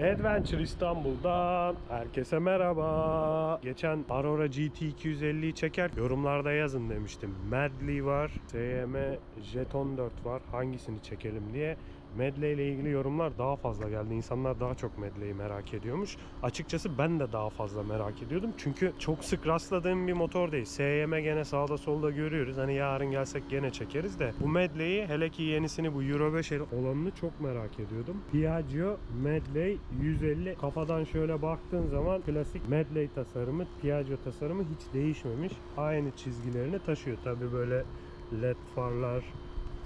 Adventure İstanbul'dan herkese merhaba. Geçen Aurora GT 250'yi çeker yorumlarda yazın demiştim. Medley var, SM Jeton 4 var. Hangisini çekelim diye. Medley ile ilgili yorumlar daha fazla geldi. İnsanlar daha çok Medley'i merak ediyormuş. Açıkçası ben de daha fazla merak ediyordum. Çünkü çok sık rastladığım bir motor değil. SM gene sağda solda görüyoruz. Hani yarın gelsek gene çekeriz de. Bu Medley'i hele ki yenisini bu Euro 5 olanını çok merak ediyordum. Piaggio Medley 150 kafadan şöyle baktığın zaman klasik Medley tasarımı, Piaggio tasarımı hiç değişmemiş. Aynı çizgilerini taşıyor. Tabi böyle led farlar,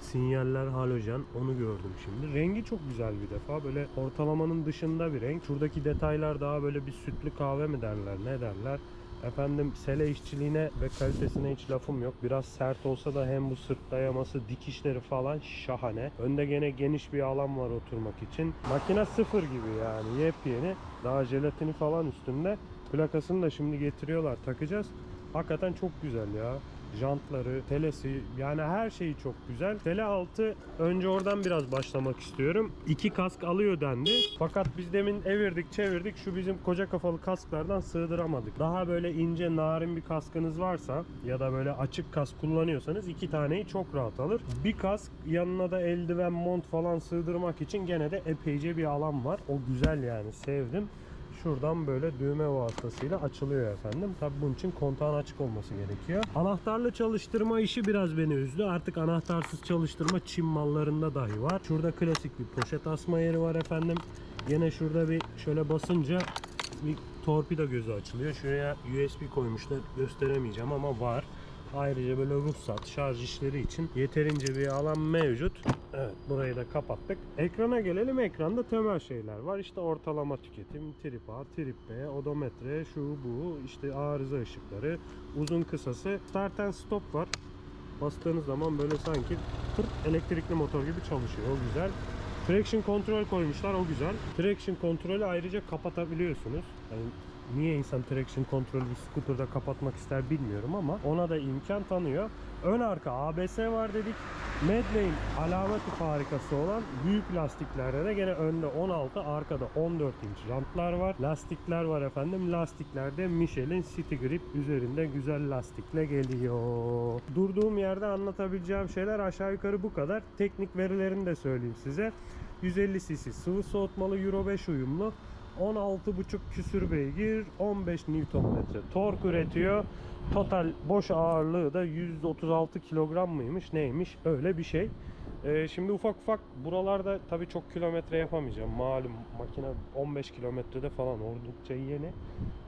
sinyaller halojen onu gördüm şimdi. Rengi çok güzel bir defa. Böyle ortalamanın dışında bir renk. Şuradaki detaylar daha böyle bir sütlü kahve mi derler ne derler. Efendim sele işçiliğine ve kalitesine hiç lafım yok. Biraz sert olsa da hem bu sırt dayaması, dikişleri falan şahane. Önde gene geniş bir alan var oturmak için. Makine sıfır gibi yani yepyeni. Daha jelatini falan üstünde. Plakasını da şimdi getiriyorlar takacağız. Hakikaten çok güzel ya jantları, telesi yani her şeyi çok güzel. Tele altı önce oradan biraz başlamak istiyorum. İki kask alıyor dendi. Fakat biz demin evirdik çevirdik şu bizim koca kafalı kasklardan sığdıramadık. Daha böyle ince narin bir kaskınız varsa ya da böyle açık kask kullanıyorsanız iki taneyi çok rahat alır. Bir kask yanına da eldiven, mont falan sığdırmak için gene de epeyce bir alan var. O güzel yani sevdim. Şuradan böyle düğme vasıtasıyla açılıyor efendim. Tabi bunun için kontağın açık olması gerekiyor. Anahtarlı çalıştırma işi biraz beni üzdü. Artık anahtarsız çalıştırma Çin mallarında dahi var. Şurada klasik bir poşet asma yeri var efendim. Yine şurada bir şöyle basınca bir torpido gözü açılıyor. Şuraya USB koymuşlar. Gösteremeyeceğim ama var. Ayrıca böyle ruhsat, şarj işleri için yeterince bir alan mevcut. Evet burayı da kapattık. Ekrana gelelim. Ekranda temel şeyler var. İşte ortalama tüketim, trip A, trip B, odometre, şu bu, işte arıza ışıkları, uzun kısası. Start and stop var. Bastığınız zaman böyle sanki tırt elektrikli motor gibi çalışıyor. O güzel. Traction kontrol koymuşlar o güzel. Traction kontrolü ayrıca kapatabiliyorsunuz. Yani niye insan traction kontrolü bir scooter'da kapatmak ister bilmiyorum ama ona da imkan tanıyor. Ön arka ABS var dedik. Medley'in alameti farikası olan büyük lastiklerde de gene önde 16 arkada 14 inç jantlar var. Lastikler var efendim. Lastiklerde Michelin City Grip üzerinde güzel lastikle geliyor. Durduğum yerde anlatabileceğim şeyler aşağı yukarı bu kadar. Teknik verilerini de söyleyeyim size. 150 cc sıvı soğutmalı Euro 5 uyumlu. 16,5 küsür beygir, 15 Nm tork üretiyor. Total boş ağırlığı da 136 kilogram mıymış neymiş öyle bir şey. Ee, şimdi ufak ufak buralarda tabii çok kilometre yapamayacağım. Malum makine 15 kilometrede falan oldukça yeni.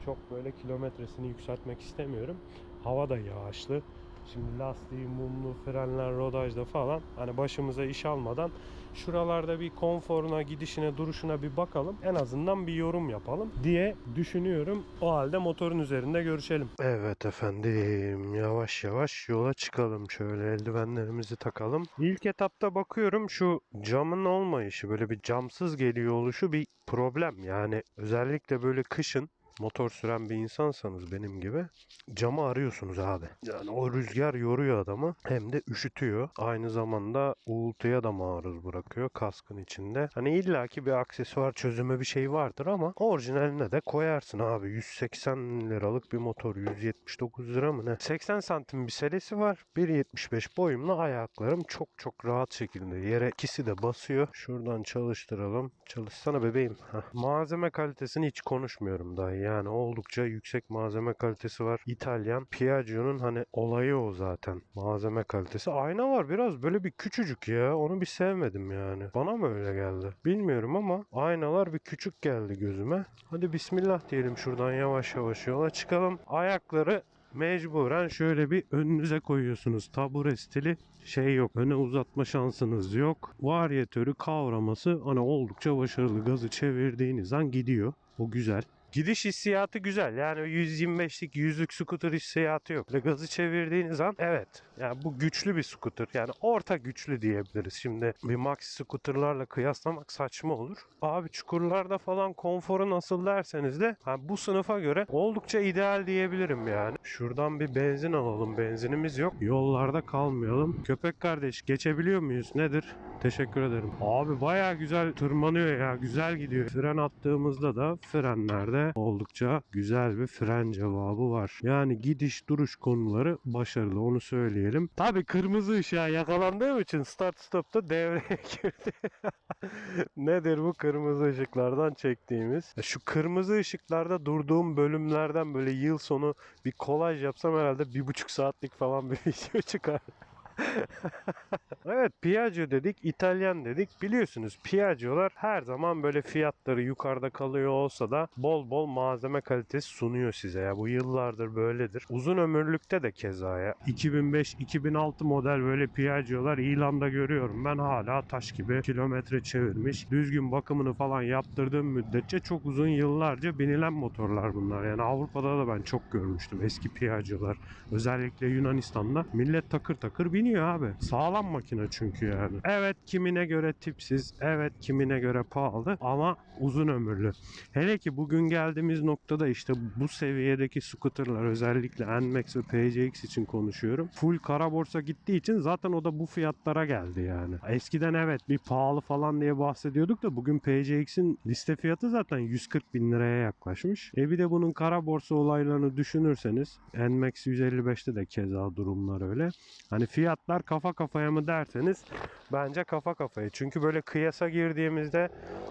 Çok böyle kilometresini yükseltmek istemiyorum. Hava da yağışlı. Şimdi lastiği, mumlu, frenler, rodajda falan hani başımıza iş almadan şuralarda bir konforuna, gidişine, duruşuna bir bakalım. En azından bir yorum yapalım diye düşünüyorum. O halde motorun üzerinde görüşelim. Evet efendim yavaş yavaş yola çıkalım. Şöyle eldivenlerimizi takalım. İlk etapta bakıyorum şu camın olmayışı böyle bir camsız geliyor oluşu bir problem. Yani özellikle böyle kışın motor süren bir insansanız benim gibi camı arıyorsunuz abi. Yani o rüzgar yoruyor adamı hem de üşütüyor. Aynı zamanda uğultuya da maruz bırakıyor kaskın içinde. Hani illaki bir aksesuar çözümü bir şey vardır ama orijinaline de koyarsın abi. 180 liralık bir motor 179 lira mı ne? 80 santim bir selesi var. 1.75 boyumla ayaklarım çok çok rahat şekilde yere ikisi de basıyor. Şuradan çalıştıralım. Çalışsana bebeğim. Heh. Malzeme kalitesini hiç konuşmuyorum daha. Yani oldukça yüksek malzeme kalitesi var. İtalyan Piaggio'nun hani olayı o zaten. Malzeme kalitesi. Ayna var biraz böyle bir küçücük ya. Onu bir sevmedim yani. Bana mı öyle geldi? Bilmiyorum ama aynalar bir küçük geldi gözüme. Hadi bismillah diyelim şuradan yavaş yavaş yola çıkalım. Ayakları mecburen şöyle bir önünüze koyuyorsunuz. Tabure stili şey yok. Öne uzatma şansınız yok. Varyatörü kavraması hani oldukça başarılı. Gazı çevirdiğiniz an gidiyor. O güzel. Gidiş hissiyatı güzel. Yani 125'lik yüzlük scooter hissiyatı yok. Gazı çevirdiğiniz an evet Yani bu güçlü bir scooter. Yani orta güçlü diyebiliriz. Şimdi bir maxi scooterlarla kıyaslamak saçma olur. Abi çukurlarda falan konforu nasıl derseniz de ha, bu sınıfa göre oldukça ideal diyebilirim yani. Şuradan bir benzin alalım. Benzinimiz yok. Yollarda kalmayalım. Köpek kardeş geçebiliyor muyuz? Nedir? Teşekkür ederim. Abi baya güzel tırmanıyor ya. Güzel gidiyor. Fren attığımızda da frenlerde oldukça güzel bir fren cevabı var. Yani gidiş duruş konuları başarılı onu söyleyelim. Tabi kırmızı ışığa yakalandığım için start stop'ta devreye girdi. Nedir bu kırmızı ışıklardan çektiğimiz? Şu kırmızı ışıklarda durduğum bölümlerden böyle yıl sonu bir kolaj yapsam herhalde bir buçuk saatlik falan bir video çıkar. Evet Piaggio dedik, İtalyan dedik. Biliyorsunuz Piaggio'lar her zaman böyle fiyatları yukarıda kalıyor olsa da bol bol malzeme kalitesi sunuyor size ya. Bu yıllardır böyledir. Uzun ömürlükte de keza ya. 2005-2006 model böyle Piaggio'lar ilanda görüyorum. Ben hala taş gibi kilometre çevirmiş. Düzgün bakımını falan yaptırdığım müddetçe çok uzun yıllarca binilen motorlar bunlar. Yani Avrupa'da da ben çok görmüştüm eski Piaggio'lar. Özellikle Yunanistan'da millet takır takır biniyor abi. Sağlam makine çünkü yani. Evet kimine göre tipsiz, evet kimine göre pahalı ama uzun ömürlü. Hele ki bugün geldiğimiz noktada işte bu seviyedeki scooterlar özellikle NMAX ve PCX için konuşuyorum. Full kara borsa gittiği için zaten o da bu fiyatlara geldi yani. Eskiden evet bir pahalı falan diye bahsediyorduk da bugün PCX'in liste fiyatı zaten 140 bin liraya yaklaşmış. E bir de bunun kara borsa olaylarını düşünürseniz NMAX 155'te de keza durumlar öyle. Hani fiyatlar kafa kafaya mı derseniz bence kafa kafaya. Çünkü böyle kıyasa girdiğimizde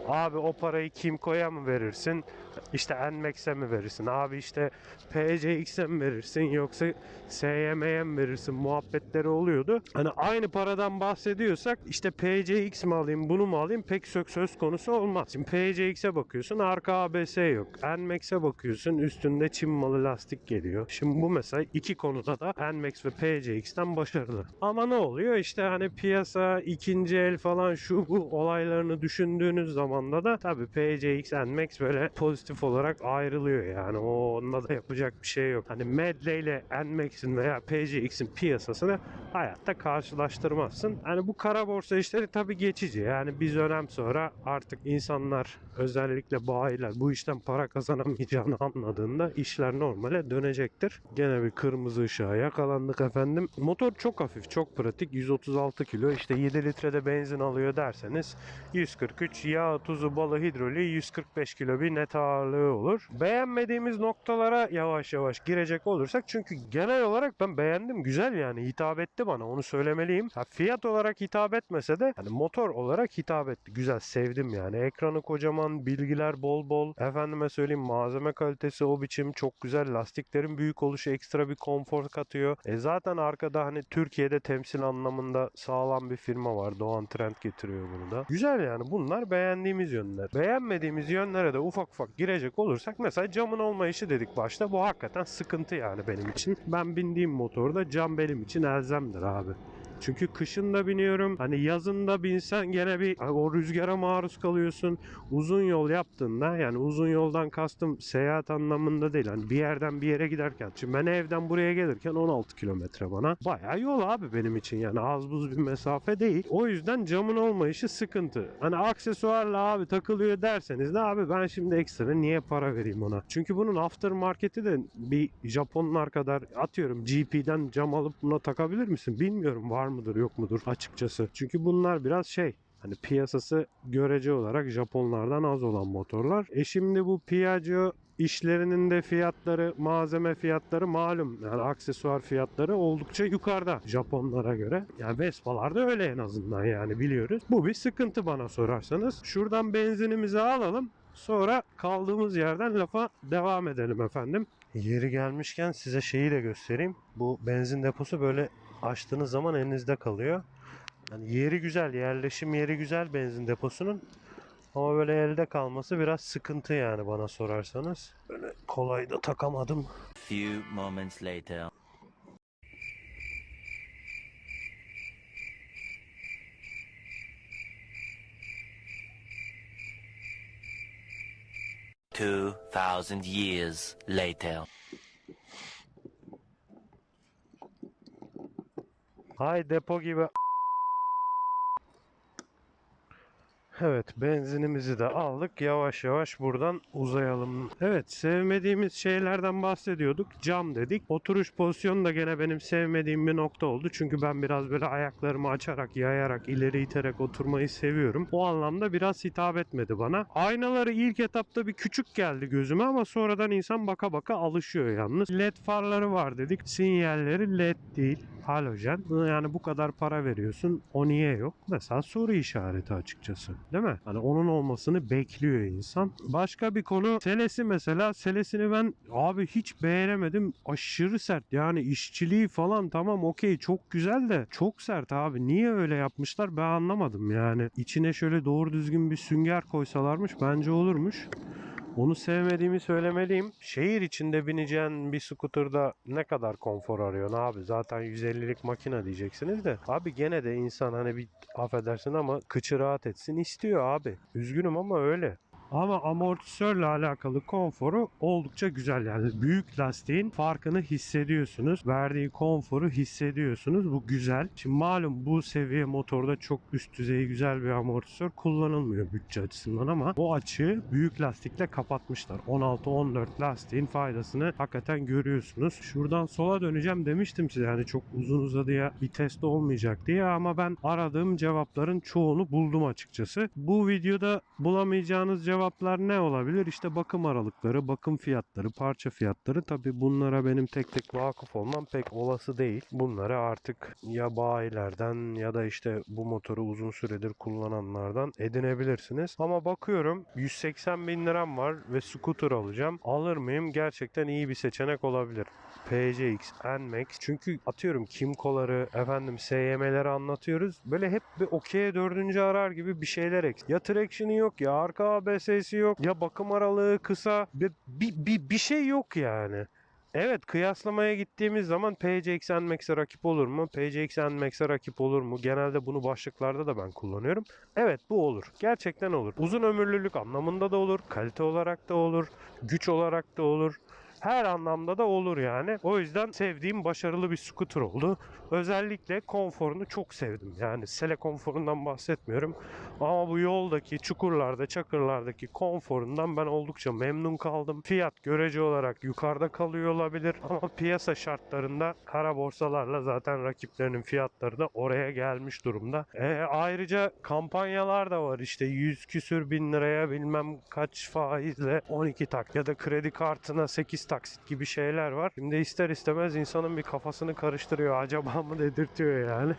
abi o parayı Kimco'ya mı verirsin? İşte NMAX'e mi verirsin? Abi işte PCX'e mi verirsin? Yoksa SYM'ye mi verirsin? Muhabbetleri oluyordu. Hani aynı paradan bahsediyorsak işte PCX mi alayım bunu mu alayım pek sök söz konusu olmaz. Şimdi PCX'e bakıyorsun arka ABS yok. NMAX'e bakıyorsun üstünde Çin malı lastik geliyor. Şimdi bu mesela iki konuda da NMAX ve PCX'ten başarılı. Ama ne oluyor işte hani piyasa ikinci el falan şu bu olaylarını düşündüğünüz zaman da da tabii PCX NMAX böyle pozitif olarak ayrılıyor yani. O onda da yapacak bir şey yok. Hani Medley ile NMAX'in veya PCX'in piyasasını hayatta karşılaştırmazsın. Hani bu kara borsa işleri tabii geçici. Yani bir dönem sonra artık insanlar özellikle bayiler bu işten para kazanamayacağını anladığında işler normale dönecektir. Gene bir kırmızı ışığa yakalandık efendim. Motor çok hafif, çok pratik. 136 kilo. işte 7 litrede benzin alıyor derseniz 143 yağ, tuzu, balı, hidroliği 145 kilo bir net ağırlığı olur. Beğenmediğimiz noktalara yavaş yavaş girecek olursak çünkü genel olarak ben beğendim. Güzel yani hitap etti bana onu söylemeliyim. Ha, fiyat olarak hitap etmese de hani motor olarak hitap etti. Güzel sevdim yani. Ekranı kocaman, bilgiler bol bol. Efendime söyleyeyim malzeme kalitesi o biçim çok güzel. Lastiklerin büyük oluşu ekstra bir konfor katıyor. E zaten arkada hani Türkiye'de temsil anlamında sağlam bir firma var. Doğan Trend getiriyor bunu da. Güzel yani bunlar beğendiğimiz yönler. Beğenmediğimiz yönlere de ufak ufak girecek olursak mesela camın olmayışı dedik başta. Bu hakikaten sıkıntı yani benim için. Ben bindiğim motorda cam benim için elzemdir abi. Çünkü kışın da biniyorum. Hani yazın da binsen gene bir o rüzgara maruz kalıyorsun. Uzun yol yaptığında yani uzun yoldan kastım seyahat anlamında değil. Hani bir yerden bir yere giderken. Şimdi ben evden buraya gelirken 16 kilometre bana. Bayağı yol abi benim için yani az buz bir mesafe değil. O yüzden camın olmayışı sıkıntı. Hani aksesuarla abi takılıyor derseniz de abi ben şimdi ekstra niye para vereyim ona? Çünkü bunun aftermarket'i de bir Japonlar kadar atıyorum GP'den cam alıp buna takabilir misin? Bilmiyorum var mıdır yok mudur açıkçası. Çünkü bunlar biraz şey Hani piyasası görece olarak Japonlardan az olan motorlar. E şimdi bu Piaggio işlerinin de fiyatları, malzeme fiyatları malum. Yani aksesuar fiyatları oldukça yukarıda Japonlara göre. Yani Vespa'larda öyle en azından yani biliyoruz. Bu bir sıkıntı bana sorarsanız. Şuradan benzinimizi alalım. Sonra kaldığımız yerden lafa devam edelim efendim. Yeri gelmişken size şeyi de göstereyim. Bu benzin deposu böyle açtığınız zaman elinizde kalıyor. Yani yeri güzel, yerleşim yeri güzel benzin deposunun. Ama böyle elde kalması biraz sıkıntı yani bana sorarsanız. Böyle kolay da takamadım. Few moments later. Two thousand years later. Depo gibi. Evet benzinimizi de aldık. Yavaş yavaş buradan uzayalım. Evet sevmediğimiz şeylerden bahsediyorduk. Cam dedik. Oturuş pozisyonu da gene benim sevmediğim bir nokta oldu. Çünkü ben biraz böyle ayaklarımı açarak, yayarak, ileri iterek oturmayı seviyorum. O anlamda biraz hitap etmedi bana. Aynaları ilk etapta bir küçük geldi gözüme ama sonradan insan baka baka alışıyor yalnız. LED farları var dedik. Sinyalleri LED değil halojen. Yani bu kadar para veriyorsun. O niye yok? Mesela soru işareti açıkçası. Değil mi? Hani onun olmasını bekliyor insan. Başka bir konu selesi mesela. Selesini ben abi hiç beğenemedim. Aşırı sert. Yani işçiliği falan tamam okey çok güzel de çok sert abi. Niye öyle yapmışlar ben anlamadım yani. İçine şöyle doğru düzgün bir sünger koysalarmış bence olurmuş. Onu sevmediğimi söylemeliyim. Şehir içinde bineceğin bir scooter'da ne kadar konfor arıyorsun abi? Zaten 150'lik makine diyeceksiniz de. Abi gene de insan hani bir affedersin ama kıçı rahat etsin istiyor abi. Üzgünüm ama öyle. Ama amortisörle alakalı konforu oldukça güzel yani. Büyük lastiğin farkını hissediyorsunuz. Verdiği konforu hissediyorsunuz. Bu güzel. Şimdi malum bu seviye motorda çok üst düzey güzel bir amortisör kullanılmıyor bütçe açısından ama o açığı büyük lastikle kapatmışlar. 16-14 lastiğin faydasını hakikaten görüyorsunuz. Şuradan sola döneceğim demiştim size yani çok uzun uzadıya bir test olmayacak diye ama ben aradığım cevapların çoğunu buldum açıkçası. Bu videoda bulamayacağınız cevaplar ne olabilir? İşte bakım aralıkları, bakım fiyatları, parça fiyatları. Tabi bunlara benim tek tek vakıf olmam pek olası değil. Bunları artık ya bayilerden ya da işte bu motoru uzun süredir kullananlardan edinebilirsiniz. Ama bakıyorum 180 bin liram var ve scooter alacağım. Alır mıyım? Gerçekten iyi bir seçenek olabilir. PCX, NMAX. Çünkü atıyorum Kimco'ları, efendim SYM'leri anlatıyoruz. Böyle hep bir okey'e dördüncü arar gibi bir şeyler eksik. Ya traction'ı yok ya arka ABS'si yok ya bakım aralığı kısa. Bir, bir, bir, bir şey yok yani. Evet kıyaslamaya gittiğimiz zaman PCX NMAX'e rakip olur mu? PCX NMAX'e rakip olur mu? Genelde bunu başlıklarda da ben kullanıyorum. Evet bu olur. Gerçekten olur. Uzun ömürlülük anlamında da olur. Kalite olarak da olur. Güç olarak da olur. Her anlamda da olur yani. O yüzden sevdiğim başarılı bir scooter oldu. Özellikle konforunu çok sevdim. Yani sele konforundan bahsetmiyorum. Ama bu yoldaki çukurlarda, çakırlardaki konforundan ben oldukça memnun kaldım. Fiyat görece olarak yukarıda kalıyor olabilir ama piyasa şartlarında kara borsalarla zaten rakiplerinin fiyatları da oraya gelmiş durumda. E, ayrıca kampanyalar da var işte 100 küsür bin liraya bilmem kaç faizle 12 tak ya da kredi kartına 8 taksit gibi şeyler var. Şimdi ister istemez insanın bir kafasını karıştırıyor. Acaba mı dedirtiyor yani.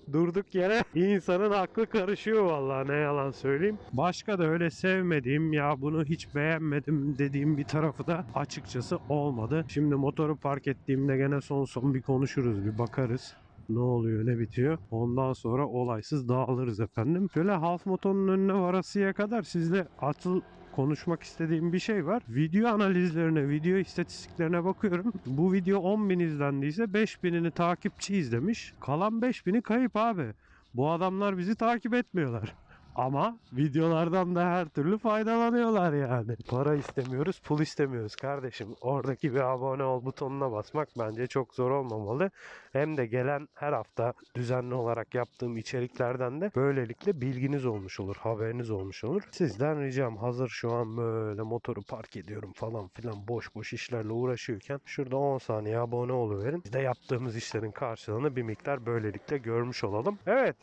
Durduk yere insanın aklı karışıyor vallahi ne yalan söyleyeyim. Başka da öyle sevmediğim ya bunu hiç beğenmedim dediğim bir tarafı da açıkçası olmadı. Şimdi motoru park ettiğimde gene son son bir konuşuruz bir bakarız ne oluyor ne bitiyor. Ondan sonra olaysız dağılırız efendim. Şöyle half motorun önüne varasıya kadar sizle atıl konuşmak istediğim bir şey var. Video analizlerine, video istatistiklerine bakıyorum. Bu video 10.000 izlendiyse 5.000'ini takipçi izlemiş. Kalan 5.000'i kayıp abi. Bu adamlar bizi takip etmiyorlar. Ama videolardan da her türlü faydalanıyorlar yani. Para istemiyoruz, pul istemiyoruz kardeşim. Oradaki bir abone ol butonuna basmak bence çok zor olmamalı. Hem de gelen her hafta düzenli olarak yaptığım içeriklerden de böylelikle bilginiz olmuş olur, haberiniz olmuş olur. Sizden ricam hazır şu an böyle motoru park ediyorum falan filan boş boş işlerle uğraşıyorken şurada 10 saniye abone oluverin. Biz de yaptığımız işlerin karşılığını bir miktar böylelikle görmüş olalım. Evet,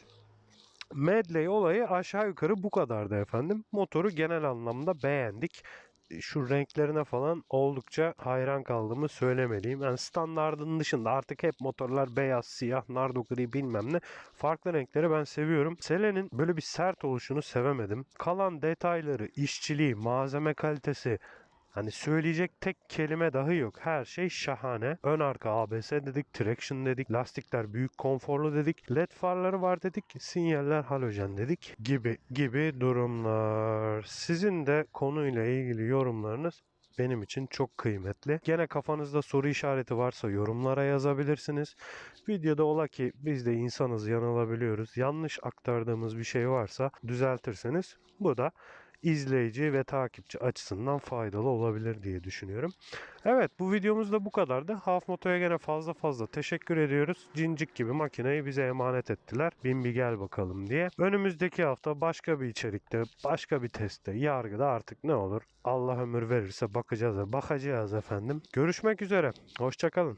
Medley olayı aşağı yukarı bu kadardı efendim. Motoru genel anlamda beğendik. Şu renklerine falan oldukça hayran kaldığımı söylemeliyim. Yani standardın dışında artık hep motorlar beyaz, siyah, nardo gri bilmem ne. Farklı renkleri ben seviyorum. Selenin böyle bir sert oluşunu sevemedim. Kalan detayları, işçiliği, malzeme kalitesi, Hani söyleyecek tek kelime dahi yok. Her şey şahane. Ön arka ABS dedik, traction dedik, lastikler büyük konforlu dedik, led farları var dedik, sinyaller halojen dedik gibi gibi durumlar. Sizin de konuyla ilgili yorumlarınız benim için çok kıymetli. Gene kafanızda soru işareti varsa yorumlara yazabilirsiniz. Videoda ola ki biz de insanız yanılabiliyoruz. Yanlış aktardığımız bir şey varsa düzeltirseniz bu da izleyici ve takipçi açısından faydalı olabilir diye düşünüyorum. Evet bu videomuz da bu kadardı. Half Moto'ya gene fazla fazla teşekkür ediyoruz. Cincik gibi makineyi bize emanet ettiler. Bin bir gel bakalım diye. Önümüzdeki hafta başka bir içerikte, başka bir testte, yargıda artık ne olur? Allah ömür verirse bakacağız, bakacağız efendim. Görüşmek üzere. Hoşçakalın.